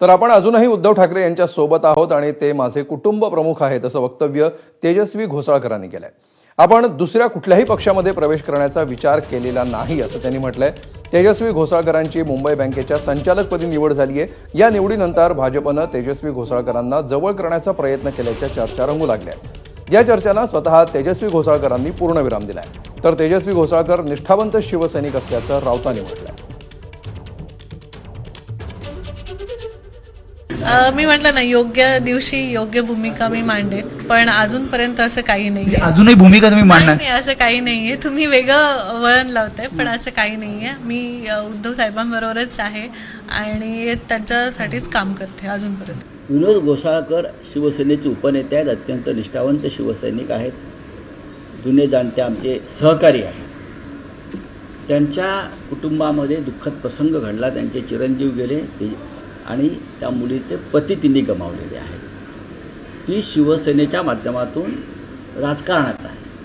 तर आपण अजूनही उद्धव ठाकरे यांच्या सोबत आहोत आणि ते माझे कुटुंब प्रमुख आहेत असं वक्तव्य तेजस्वी घोसाळकरांनी केलंय. आपण दुसऱ्या कुठल्याही पक्षामध्ये प्रवेश करण्याचा विचार केलेला नाही असं त्यांनी म्हटलंय. तेजस्वी घोसाळकरांची मुंबई बँकेच्या संचालकपदी निवड झाली आहे या निवडीनंतर भाजपनं तेजस्वी घोसाळकरांना जवळ करण्याचा प्रयत्न केल्याच्या चर्चा रंगू लागल्या या चर्चांना स्वतः तेजस्वी घोसाळकरांनी पूर्णविराम दिलाय. तर तेजस्वी घोसाळकर निष्ठावंत शिवसैनिक असल्याचं राऊतांनी म्हटलंय. मी म्हटलं ना योग्य दिवशी योग्य भूमिका मी मांडेन पण अजूनपर्यंत असं काही नाहीये. अजूनही भूमिका तुम्ही मांडणार? नाही नाही, असं काही नाहीये. तुम्ही वेगळं वळण लावताय पण असं काही नाहीये. मी उद्धव साहेबांबरोबरच आहे आणि त्यांच्यासाठीच काम करते अजूनपर्यंत. विनोद गोसाळकर शिवसेनेचे उपनेते आहेत अत्यंत निष्ठावंत शिवसैनिक आहेत. जुने जाणते आमचे सहकारी आहेत. त्यांच्या कुटुंबामध्ये दुःखद प्रसंग घडला त्यांचे चिरंजीव गेले ते आणि त्या मुलीचे पती तिने गमावलेले आहेत. ती शिवसेनेच्या माध्यमातून राजकारणात आहे.